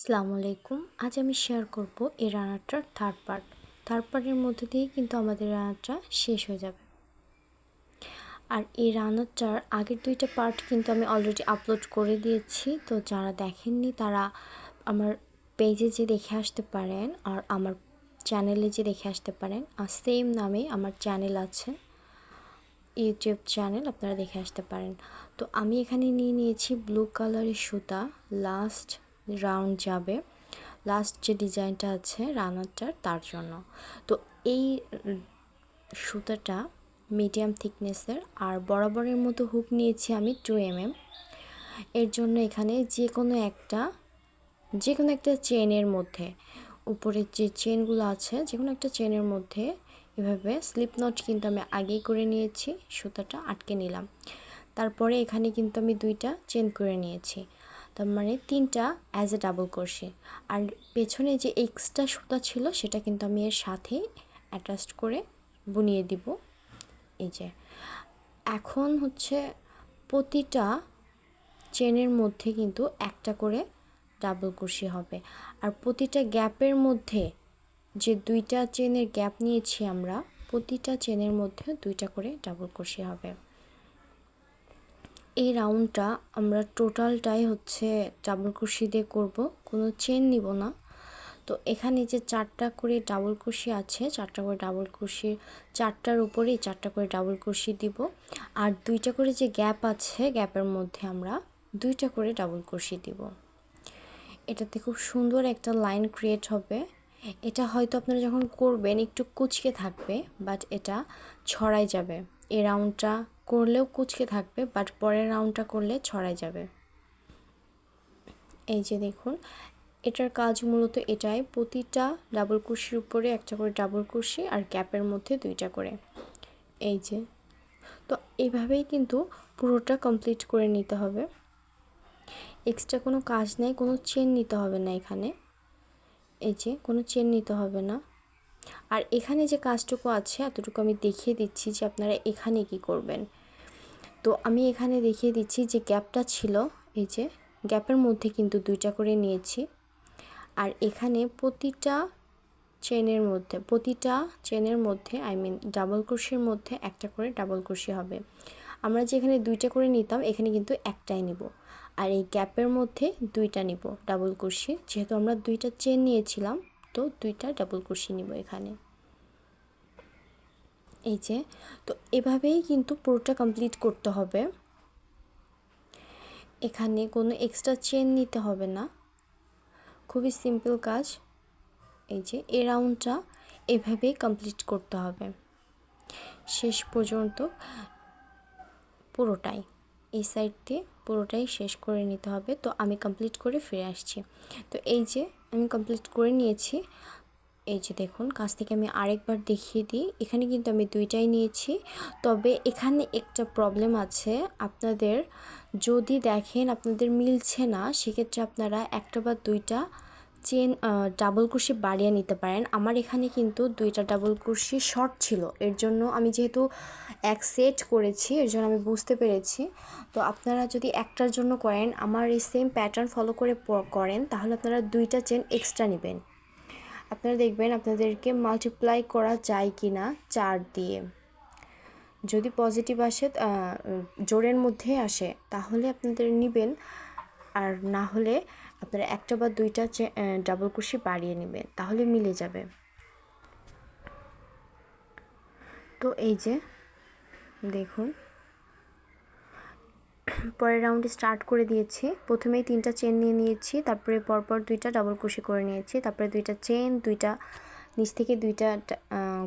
আসসালামু আলাইকুম। আজ আমি শেয়ার করব এই রান্নাটার থার্ড পার্ট থার্ড পার্টের মধ্যে দিয়ে কিন্তু আমাদের রান্নাটা শেষ হয়ে যাবে। আর এই রান্নাটার আগের দুইটা পার্ট কিন্তু আমি অলরেডি আপলোড করে দিয়েছি। তো যারা দেখেননি, তারা আমার পেজে যে দেখে আসতে পারেন আর আমার চ্যানেলে যে দেখে আসতে পারেন, আর সেম নামে আমার চ্যানেল আছে। ইউটিউব চ্যানেল আপনারা দেখে আসতে পারেন। তো আমি এখানে নিয়ে নিয়েছি ব্লু কালারের সুতা। লাস্ট রাউন্ড যাবে। লাস্ট যে ডিজাইনটা আছে রানারটার তার জন্য। তো এই সুতাটা মিডিয়াম থিকনেসের আর বরাবরের মতো হুক নিয়েছি আমি টু এম এম এর জন্য এখানে যে কোনো একটা, যে কোনো একটা চেনের মধ্যে, উপরের যে চেনগুলো আছে, যে কোনো একটা চেনের মধ্যে এভাবে স্লিপ নট কিন্তু আমি আগেই করে নিয়েছি, সুতাটা আটকে নিলাম। তারপরে এখানে কিন্তু আমি দুইটা চেন করে নিয়েছি। তার মানে তিনটা অ্যাজ এ ডাবল ক্রোশে আর পেছনে যে এক্সট্রা সুতা ছিল, সেটা কিন্তু আমি এর সাথে অ্যাটাচ করে বুনিয়ে দিব। এই যে। এখন হচ্ছে প্রতিটা চেনের মধ্যে কিন্তু একটা করে ডাবল ক্রোশি হবে। আর প্রতিটা গ্যাপের মধ্যে যে দুইটা চেনের গ্যাপ নিয়েছি আমরা, প্রতিটা চেনের মধ্যে দুইটা করে ডাবল ক্রোশি হবে। এই রাউন্ডটা আমরা টোটালটাই হচ্ছে ডাবল ক্রোশি দিয়ে করব। কোনো চেন নিব না। তো এখানে যে চারটা করে ডাবল কুশি আছে, চারটা করে ডাবল ক্রোশির চারটার উপরেই চারটা করে ডাবল ক্রোশি দিব। আর দুইটা করে যে গ্যাপ আছে গ্যাপের মধ্যে আমরা দুইটা করে ডাবল ক্রোশি দিব। এটাতে খুব সুন্দর একটা লাইন ক্রিয়েট হবে। এটা হয়তো আপনারা যখন করবেন, একটু কুচকে থাকবে বাট এটা ছড়াই যাবে। এই রাউন্ডটা করলেও কুচকে থাকবে বাট পরের রাউন্ডটা করলে ছড়াই যাবে। এই যে দেখুন, এটার কাজ মূলত এটাই, প্রতিটা ডাবল কুশির উপরে একটা করে ডাবল কুশি আর ক্যাপের মধ্যে দুইটা করে। এই যে, তো এইভাবেই কিন্তু পুরোটা কমপ্লিট করে নিতে হবে। এক্সট্রা কোনো কাজ নেই, কোনো চেন নিতে হবে না এখানে। এই যে, কোনো চেন নিতে হবে না। আর এখানে যে কাজটুকু আছে, এতটুকু আমি দেখিয়ে দিচ্ছি যে আপনারা এখানে কি করবেন। তো আমি এখানে দেখিয়ে দিচ্ছি যে গ্যাপটা ছিল, এই যে গ্যাপের মধ্যে কিন্তু দুইটা করে নিয়েছি। আর এখানে প্রতিটা চেনের মধ্যে, প্রতিটা চেনের মধ্যে আই মিন ডাবল ক্রোশের মধ্যে একটা করে ডাবল ক্রোশি হবে। আমরা যেখানে দুইটা করে নিতাম, এখানে কিন্তু একটাই নিব। আর এই গ্যাপের মধ্যে দুইটা নিব ডাবল ক্রোশি যেহেতু আমরা দুইটা চেন নিয়েছিলাম, তো দুইটা ডাবল ক্রোশি নিব এখানে। এই যে, তো এভাবেই কিন্তু পুরোটা কমপ্লিট করতে হবে। এখানে কোনো এক্সট্রা চেন নিতে হবে না। খুবই সিম্পল কাজ। এই যে এ রাউন্ডটা এভাবেই কমপ্লিট করতে হবে। শেষ পর্যন্ত পুরোটাই, এই সাইড দিয়ে পুরোটাই শেষ করে নিতে হবে। তো আমি কমপ্লিট করে ফিরে আসছি। তো এই যে, আমি কমপ্লিট করে নিয়েছি। এই যে দেখুন, কাছ থেকে আমি আরেকবার দেখিয়ে দিই। এখানে কিন্তু আমি দুইটাই নিয়েছি। তবে এখানে একটা প্রবলেম আছে। আপনাদের যদি দেখেন আপনাদের মিলছে না, সেক্ষেত্রে আপনারা একটা বা দুইটা চেন ডাবল কুশি বাড়িয়ে নিতে পারেন। আমার এখানে কিন্তু দুইটা ডাবল কুশি শর্ট ছিল। এর জন্য আমি যেহেতু এক সেট করেছি, এর জন্য আমি বুঝতে পেরেছি। তো আপনারা যদি একটার জন্য করেন, আমার এই সেম প্যাটার্ন ফলো করে করেন, তাহলে আপনারা দুইটা চেন এক্সট্রা নেবেন। আপনারা দেখবেন আপনাদেরকে মাল্টিপ্লাই করা যায় কি না চার দিয়ে। যদি পজিটিভ আসে জোরের মধ্যে আসে, তাহলে আপনাদের নেবেন। আর না হলে আপনারা একটা বা দুইটা ডাবল কুশি বাড়িয়ে নেবেন, তাহলে মিলে যাবে। তো এই যে, দেখুন। পরের রাউন্ডে স্টার্ট করে দিয়েছি। প্রথমেই তিনটা চেন নিয়ে নিয়েছি, তারপরে পরপর দুইটা ডাবল কুশি করে নিয়েছি, তারপরে দুইটা চেন দুইটা নিচ থেকে দুইটা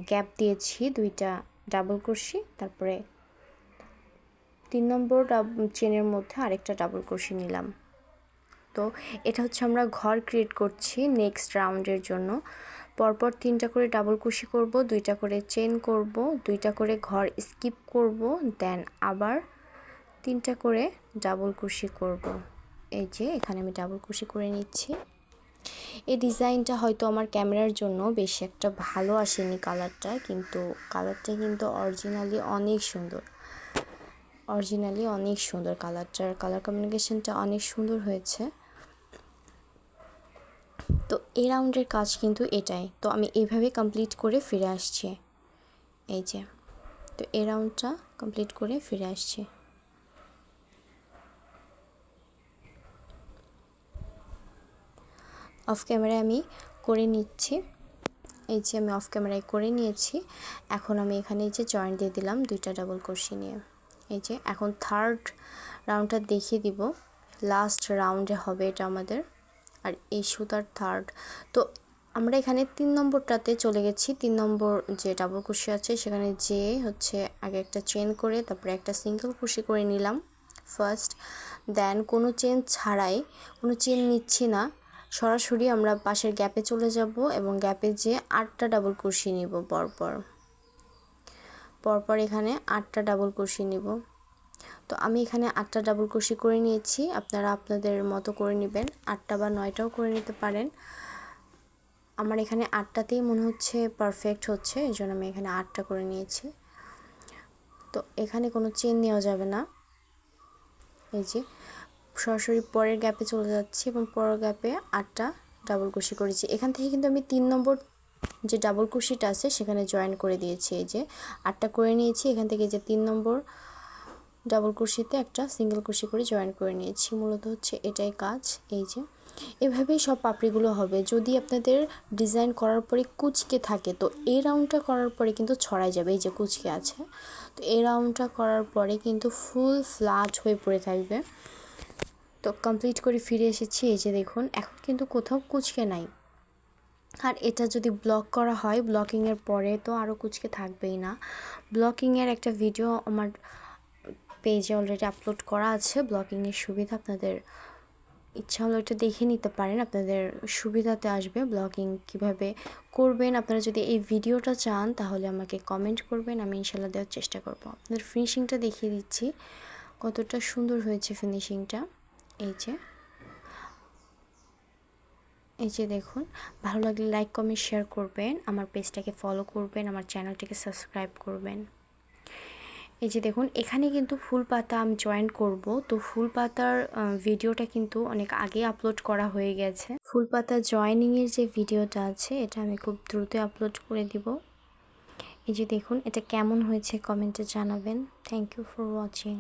গ্যাপ দিয়েছি, দুইটা ডাবল কুশি তারপরে তিন নম্বর চেনের মধ্যে আরেকটা ডাবল কুশি নিলাম। তো এটা হচ্ছে আমরা ঘর ক্রিয়েট করছি নেক্সট রাউন্ডের জন্য। পরপর তিনটা করে ডাবল কুশি করব, দুইটা করে চেন করব, দুইটা করে ঘর স্কিপ করব দেন আবার তিনটা করে ডাবল কুশি করব। এই যে, এখানে আমি ডাবল কুশি করে নিচ্ছি। এই ডিজাইনটা হয়তো আমার ক্যামেরার জন্য বেশি একটা ভালো আসেনি কালারটা, কিন্তু কালারটা কিন্তু অরিজিনালি অনেক সুন্দর। অরিজিনালি অনেক সুন্দর কালারটার, কালার কমিউনিকেশনটা অনেক সুন্দর হয়েছে। তো এই রাউন্ডের কাজ কিন্তু এটাই। তো আমি এইভাবে কমপ্লিট করে ফিরে আসছি। এই যে, তো এই রাউন্ডটা কমপ্লিট করে ফিরে আসছি। অফ ক্যামেরায় আমি করে নিচ্ছি। এই যে আমি অফ ক্যামেরায় করে নিয়েছি। এখন আমি এখানে এই যে জয়েন্ট দিয়ে দিলাম দুইটা ডাবল কষি নিয়ে। এই যে এখন থার্ড রাউন্ডটা দেখিয়ে দিব। লাস্ট রাউন্ডে হবে এটা আমাদের। আর এই সুতার থার্ড তো আমরা এখানে তিন নম্বরটাতে চলে গেছি। তিন নম্বর যে ডাবল কুশি আছে, সেখানে যে হচ্ছে আগে একটা চেন করে, তারপরে একটা সিঙ্গেল কুশি করে নিলাম। ফার্স্ট দেন কোনো চেন ছাড়াই, কোনো চেন নিচ্ছি না। সরাসরি আমরা পাশের গ্যাপে চলে যাব এবং গ্যাপে যে আটটা ডাবল কুশি নিব পরপর। পরপর এখানে আটটা ডাবল কুশি নিব। তো আমি এখানে আটটা ডাবল কুশি করে নিয়েছি। আপনারা আপনাদের মতো করে নেবেন। আটটা বা নয়টাও করে নিতে পারেন। আমার এখানে আটটাতেই মনে হচ্ছে পারফেক্ট হচ্ছে, এই জন্য আমি এখানে আটটা করে নিয়েছি। তো এখানে কোনো চেন নেওয়া যাবে না। এই যে সরাসরি পরের গ্যাপে চলে যাচ্ছি এবং পরের গ্যাপে আটটা ডাবল কুশি করেছি। এখান থেকে কিন্তু আমি তিন নম্বর যে ডাবল কুশিটা আছে, সেখানে জয়েন করে দিয়েছি। এই যে আটটা করে নিয়েছি, এখান থেকে যে তিন নম্বর ডাবল কুশিতে একটা সিঙ্গেল কুশি করে জয়েন করে নিয়েছি। মূলত হচ্ছে এটাই কাজ। এই যে এভাবেই সব পাপড়িগুলো হবে। যদি আপনাদের ডিজাইন করার পরে কুচকে থাকে, তো এই রাউন্ডটা করার পরে কিন্তু ছড়াই যাবে। এই যে কুচকে আছে, তো এই রাউন্ডটা করার পরে কিন্তু ফুল ফ্ল্যাট হয়ে পড়ে থাকবে। তো কমপ্লিট করে ফিরে এসেছি। এই যে দেখুন, এখন কিন্তু কোথাও কুচকে নাই। আর এটা যদি ব্লক করা হয় ব্লকিংয়ের পরে তো আরও কুচকে থাকবেই না। ব্লকিংয়ের একটা ভিডিও আমার পেজে অলরেডি আপলোড করা আছে। ব্লকিংয়ের সুবিধা আপনাদের ইচ্ছা হলো এটা দেখে নিতে পারেন। আপনাদের সুবিধাতে আসবে ব্লগিং কীভাবে করবেন। আপনারা যদি এই ভিডিওটা চান, তাহলে আমাকে কমেন্ট করবেন। আমি ইনশাল্লাহ দেওয়ার চেষ্টা করব। আপনাদের ফিনিশিংটা দেখিয়ে দিচ্ছি। কতটা সুন্দর হয়েছে ফিনিশিংটা এই যে। এই যে দেখুন, ভালো লাগলে লাইক কমেন্ট শেয়ার করবেন, আমার পেজটাকে ফলো করবেন, আমার চ্যানেলটিকে সাবস্ক্রাইব করবেন। এই যে দেখুন, এখানে কিন্তু ফুল পাতা আমি জয়েন করব। তো ফুল পাতার ভিডিওটা কিন্তু অনেক আগে আপলোড করা হয়ে গেছে। ফুল পাতা জয়েনিংয়ের যে ভিডিওটা আছে, এটা আমি খুব দ্রুত আপলোড করে দিব। এই যে দেখুন, এটা কেমন হয়েছে কমেন্টে জানাবেন। Thank you for watching